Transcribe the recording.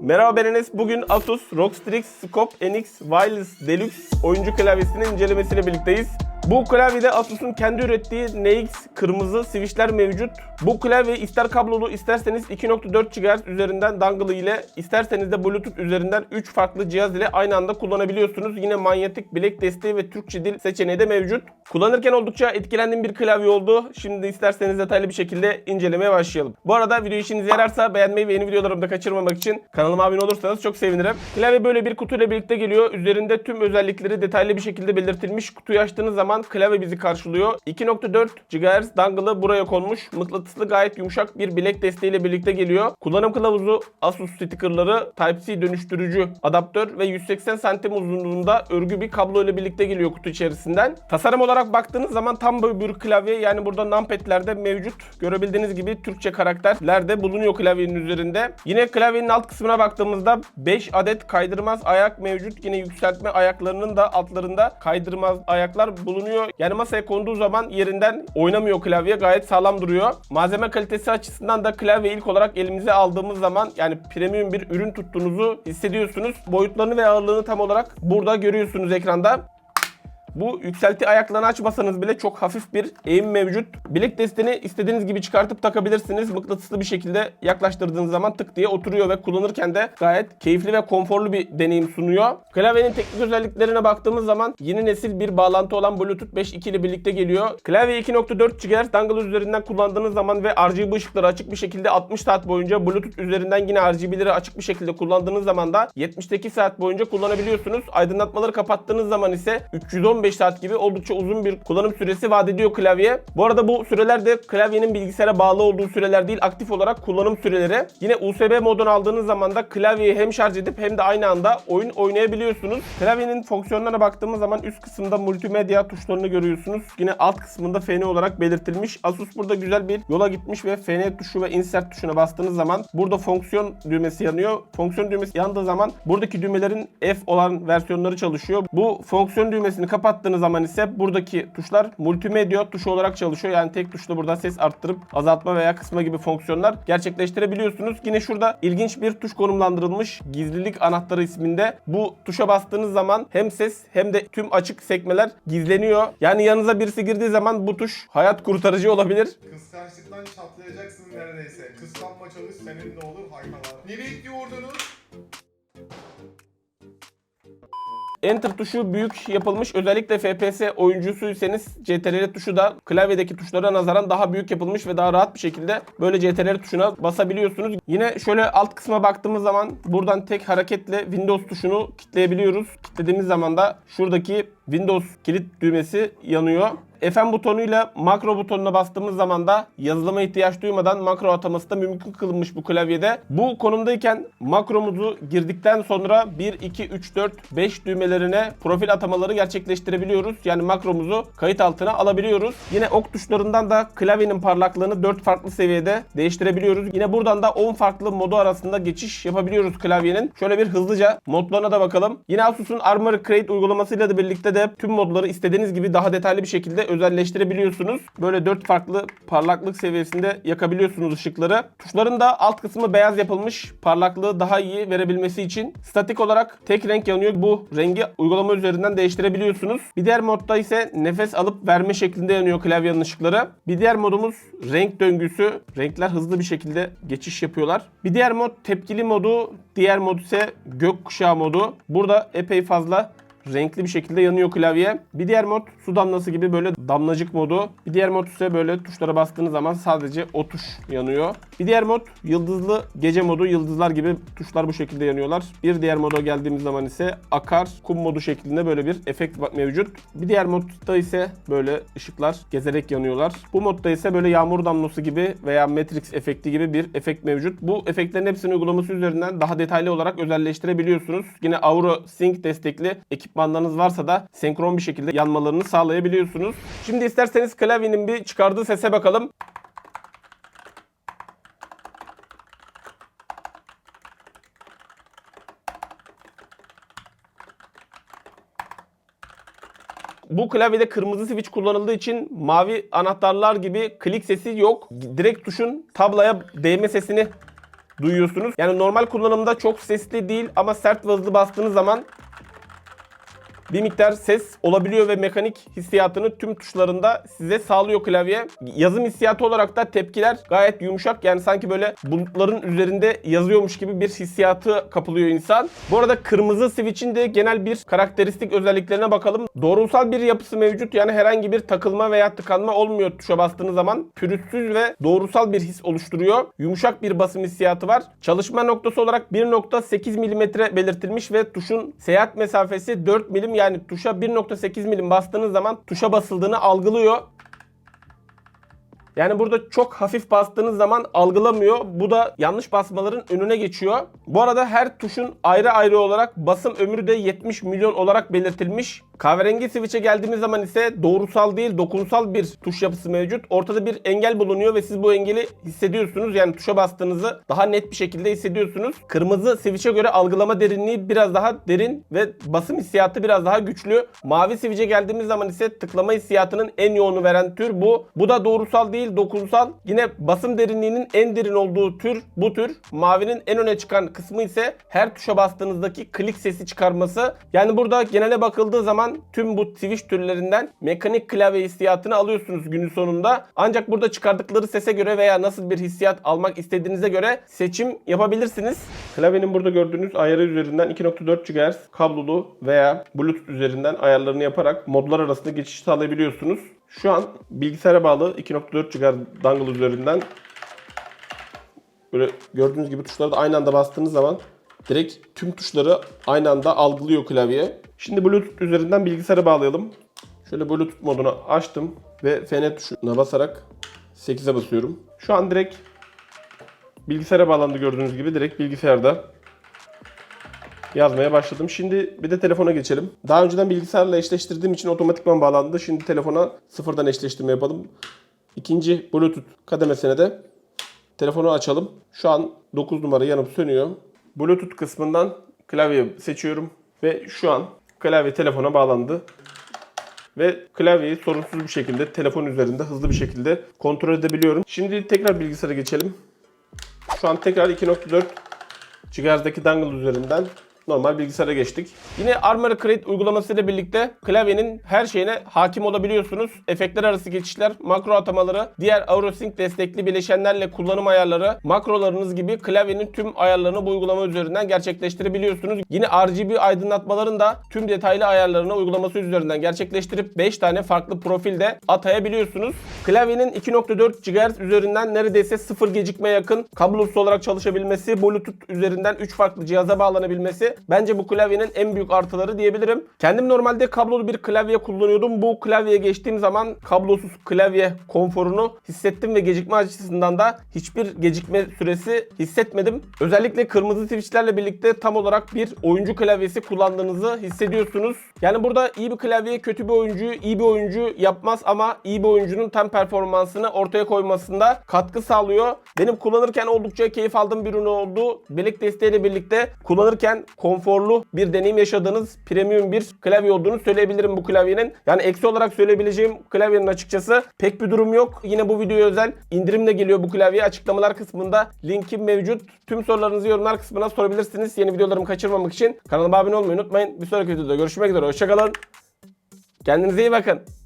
Merhaba ben Enes. Bugün Asus ROG Strix Scope NX Wireless Deluxe oyuncu klavyesinin incelemesiyle birlikteyiz. Bu klavyede Asus'un kendi ürettiği NX kırmızı switchler mevcut. Bu klavye ister kablolu isterseniz 2.4 GHz üzerinden dongle ile isterseniz de Bluetooth üzerinden 3 farklı cihaz ile aynı anda kullanabiliyorsunuz. Yine manyetik bilek desteği ve Türkçe dil seçeneği de mevcut. Kullanırken oldukça etkilendiğim bir klavye oldu. Şimdi isterseniz detaylı bir şekilde incelemeye başlayalım. Bu arada video işinize yararsa beğenmeyi ve yeni videolarımı da kaçırmamak için kanalıma abone olursanız çok sevinirim. Klavye böyle bir kutuyla birlikte geliyor. Üzerinde tüm özellikleri detaylı bir şekilde belirtilmiş. Kutuyu açtığınız zaman klavye bizi karşılıyor. 2.4 GHz dongle'ı buraya konmuş. Mıknatıslı gayet yumuşak bir bilek desteğiyle birlikte geliyor. Kullanım kılavuzu Asus stickerları Type-C dönüştürücü adaptör ve 180 santim uzunluğunda örgü bir kablo ile birlikte geliyor kutu içerisinden. Tasarım olarak baktığınız zaman tam böyle bir klavye yani burada numpad'lerde mevcut. Görebildiğiniz gibi Türkçe karakterler de bulunuyor klavyenin üzerinde. Yine klavyenin alt kısmına baktığımızda 5 adet kaydırmaz ayak mevcut. Yine yükseltme ayaklarının da altlarında kaydırmaz ayaklar bulunuyor. Yani masaya konduğu zaman yerinden oynamıyor klavye. Gayet sağlam duruyor. Malzeme kalitesi açısından da klavye ilk olarak elimize aldığımız zaman yani premium bir ürün tuttuğunuzu hissediyorsunuz. Boyutlarını ve ağırlığını tam olarak burada görüyorsunuz ekranda. Bu yükselti ayaklarını açmasanız bile çok hafif bir eğim mevcut. Bilek desteğini istediğiniz gibi çıkartıp takabilirsiniz. Mıknatıslı bir şekilde yaklaştırdığınız zaman tık diye oturuyor ve kullanırken de gayet keyifli ve konforlu bir deneyim sunuyor. Klavyenin teknik özelliklerine baktığımız zaman yeni nesil bir bağlantı olan Bluetooth 5.2 ile birlikte geliyor. Klavye 2.4 GHz dongle üzerinden kullandığınız zaman ve RGB ışıkları açık bir şekilde 60 saat boyunca Bluetooth üzerinden yine RGB'leri açık bir şekilde kullandığınız zaman da 78 saat boyunca kullanabiliyorsunuz. Aydınlatmaları kapattığınız zaman ise 315 saat gibi oldukça uzun bir kullanım süresi vaat ediyor klavye. Bu arada bu süreler de klavyenin bilgisayara bağlı olduğu süreler değil aktif olarak kullanım süreleri. Yine USB modunu aldığınız zaman da klavyeyi hem şarj edip hem de aynı anda oyun oynayabiliyorsunuz. Klavyenin fonksiyonlarına baktığımız zaman üst kısımda multimedya tuşlarını görüyorsunuz. Yine alt kısmında FN olarak belirtilmiş. Asus burada güzel bir yola gitmiş ve FN tuşu ve insert tuşuna bastığınız zaman burada fonksiyon düğmesi yanıyor. Fonksiyon düğmesi yandığı zaman buradaki düğmelerin F olan versiyonları çalışıyor. Bu fonksiyon düğmesini kapattığınız zaman ise buradaki tuşlar multimedya tuşu olarak çalışıyor. Yani tek tuşla burada ses arttırıp azaltma veya kısma gibi fonksiyonlar gerçekleştirebiliyorsunuz. Yine şurada ilginç bir tuş konumlandırılmış. Gizlilik anahtarı isminde. Bu tuşa bastığınız zaman hem ses hem de tüm açık sekmeler gizleniyor. Yani yanınıza birisi girdiği zaman bu tuş hayat kurtarıcı olabilir. Kıskançlıktan çatlayacaksın neredeyse. Kıskanma çalış senin de olur haykalar. Nereye gidiyordunuz? Enter tuşu büyük yapılmış. Özellikle FPS oyuncusuysanız CTRL tuşu da klavyedeki tuşlara nazaran daha büyük yapılmış ve daha rahat bir şekilde böyle CTRL tuşuna basabiliyorsunuz. Yine şöyle alt kısma baktığımız zaman buradan tek hareketle Windows tuşunu kilitleyebiliyoruz. Kilitlediğimiz zaman da şuradaki Windows kilit düğmesi yanıyor. FM butonuyla makro butonuna bastığımız zaman da yazılıma ihtiyaç duymadan makro ataması da mümkün kılınmış bu klavyede. Bu konumdayken makromuzu girdikten sonra 1, 2, 3, 4, 5 düğmelerine profil atamaları gerçekleştirebiliyoruz. Yani makromuzu kayıt altına alabiliyoruz. Yine ok tuşlarından da klavyenin parlaklığını 4 farklı seviyede değiştirebiliyoruz. Yine buradan da 10 farklı modu arasında geçiş yapabiliyoruz klavyenin. Şöyle bir hızlıca modlarına da bakalım. Yine Asus'un Armoury Crate uygulamasıyla da birlikte de tüm modları istediğiniz gibi daha detaylı bir şekilde özelleştirebiliyorsunuz. Böyle 4 farklı parlaklık seviyesinde yakabiliyorsunuz ışıkları. Tuşların da alt kısmı beyaz yapılmış. Parlaklığı daha iyi verebilmesi için. Statik olarak tek renk yanıyor. Bu rengi uygulama üzerinden değiştirebiliyorsunuz. Bir diğer modda ise nefes alıp verme şeklinde yanıyor klavyenin ışıkları. Bir diğer modumuz renk döngüsü. Renkler hızlı bir şekilde geçiş yapıyorlar. Bir diğer mod tepkili modu. Diğer mod ise gökkuşağı modu. Burada epey fazla renkli bir şekilde yanıyor klavye. Bir diğer mod su damlası gibi böyle damlacık modu. Bir diğer mod ise böyle tuşlara bastığınız zaman sadece o tuş yanıyor. Bir diğer mod yıldızlı gece modu. Yıldızlar gibi tuşlar bu şekilde yanıyorlar. Bir diğer moda geldiğimiz zaman ise akar kum modu şeklinde böyle bir efekt mevcut. Bir diğer modda ise böyle ışıklar gezerek yanıyorlar. Bu modda ise böyle yağmur damlası gibi veya Matrix efekti gibi bir efekt mevcut. Bu efektlerin hepsini uygulaması üzerinden daha detaylı olarak özelleştirebiliyorsunuz. Yine Auro Sync destekli ekipmanlarınız varsa da senkron bir şekilde yanmalarını sağlayabiliyorsunuz. Şimdi isterseniz klavyenin bir çıkardığı sese bakalım. Bu klavyede kırmızı switch kullanıldığı için mavi anahtarlar gibi klik sesi yok. Direkt tuşun tablaya değme sesini duyuyorsunuz. Yani normal kullanımda çok sesli değil ama sert ve hızlı bastığınız zaman bir miktar ses olabiliyor ve mekanik hissiyatını tüm tuşlarında size sağlıyor klavye. Yazım hissiyatı olarak da tepkiler gayet yumuşak. Yani sanki böyle bulutların üzerinde yazıyormuş gibi bir hissiyatı kapılıyor insan. Bu arada kırmızı switch'in de genel bir karakteristik özelliklerine bakalım. Doğrusal bir yapısı mevcut. Yani herhangi bir takılma veya tıkanma olmuyor tuşa bastığınız zaman. Pürüzsüz ve doğrusal bir his oluşturuyor. Yumuşak bir basım hissiyatı var. Çalışma noktası olarak 1.8 mm belirtilmiş ve tuşun seyahat mesafesi 4 mm yani tuşa 1.8 milim bastığınız zaman tuşa basıldığını algılıyor. Yani burada çok hafif bastığınız zaman algılamıyor. Bu da yanlış basmaların önüne geçiyor. Bu arada her tuşun ayrı ayrı olarak basım ömrü de 70 milyon olarak belirtilmiş. Kahverengi switch'e geldiğimiz zaman ise doğrusal değil dokunsal bir tuş yapısı mevcut. Ortada bir engel bulunuyor ve siz bu engeli hissediyorsunuz. Yani tuşa bastığınızı daha net bir şekilde hissediyorsunuz. Kırmızı switch'e göre algılama derinliği biraz daha derin ve basım hissiyatı biraz daha güçlü. Mavi switch'e geldiğimiz zaman ise tıklama hissiyatının en yoğunu veren tür bu. Bu da doğrusal değil dokunsal. Yine basım derinliğinin en derin olduğu tür bu tür. Mavinin en öne çıkan kısmı ise her tuşa bastığınızdaki klik sesi çıkarması. Yani burada genele bakıldığı zaman tüm bu switch türlerinden mekanik klavye hissiyatını alıyorsunuz günün sonunda. Ancak burada çıkardıkları sese göre veya nasıl bir hissiyat almak istediğinize göre seçim yapabilirsiniz. Klavyenin burada gördüğünüz ayarı üzerinden 2.4 GHz kablolu veya Bluetooth üzerinden ayarlarını yaparak modlar arasında geçiş sağlayabiliyorsunuz. Şu an bilgisayara bağlı 2.4 GHz dongle üzerinden böyle gördüğünüz gibi tuşları da aynı anda bastığınız zaman direkt tüm tuşları aynı anda algılıyor klavye. Şimdi Bluetooth üzerinden bilgisayara bağlayalım. Şöyle Bluetooth modunu açtım ve FN tuşuna basarak 8'e basıyorum. Şu an direkt bilgisayara bağlandı gördüğünüz gibi direkt bilgisayarda yazmaya başladım. Şimdi bir de telefona geçelim. Daha önceden bilgisayarla eşleştirdiğim için otomatikman bağlandı. Şimdi telefona sıfırdan eşleştirme yapalım. İkinci Bluetooth kademesine de telefonu açalım. Şu an 9 numara yanıp sönüyor. Bluetooth kısmından klavye seçiyorum ve şu an klavye telefona bağlandı. Ve klavyeyi sorunsuz bir şekilde telefon üzerinde hızlı bir şekilde kontrol edebiliyorum. Şimdi tekrar bilgisayara geçelim. Şu an tekrar 2.4 GHz'daki dongle üzerinden normal bilgisayara geçtik. Yine Armoury Crate uygulaması ile birlikte klavyenin her şeyine hakim olabiliyorsunuz. Efektler arası geçişler, makro atamaları, diğer AuroSync destekli bileşenlerle kullanım ayarları, makrolarınız gibi klavyenin tüm ayarlarını bu uygulama üzerinden gerçekleştirebiliyorsunuz. Yine RGB aydınlatmaların da tüm detaylı ayarlarını uygulaması üzerinden gerçekleştirip 5 tane farklı profilde atayabiliyorsunuz. Klavyenin 2.4 GHz üzerinden neredeyse sıfır gecikme yakın kablosuz olarak çalışabilmesi, Bluetooth üzerinden 3 farklı cihaza bağlanabilmesi bence bu klavyenin en büyük artıları diyebilirim. Kendim normalde kablolu bir klavye kullanıyordum. Bu klavyeye geçtiğim zaman kablosuz klavye konforunu hissettim ve gecikme açısından da hiçbir gecikme süresi hissetmedim. Özellikle kırmızı switchlerle birlikte tam olarak bir oyuncu klavyesi kullandığınızı hissediyorsunuz. Yani burada iyi bir klavye kötü bir oyuncuyu iyi bir oyuncu yapmaz ama iyi bir oyuncunun tam performansını ortaya koymasında katkı sağlıyor. Benim kullanırken oldukça keyif aldığım bir ürün oldu. Belek desteğiyle birlikte kullanırken konforlu bir deneyim yaşadığınız premium bir klavye olduğunu söyleyebilirim bu klavyenin. Yani eksi olarak söyleyebileceğim klavyenin açıkçası pek bir durum yok. Yine bu videoya özel indirim de geliyor bu klavye. Açıklamalar kısmında linkim mevcut. Tüm sorularınızı yorumlar kısmına sorabilirsiniz. Yeni videolarımı kaçırmamak için kanalıma abone olmayı unutmayın. Bir sonraki videoda görüşmek üzere. Hoşçakalın. Kendinize iyi bakın.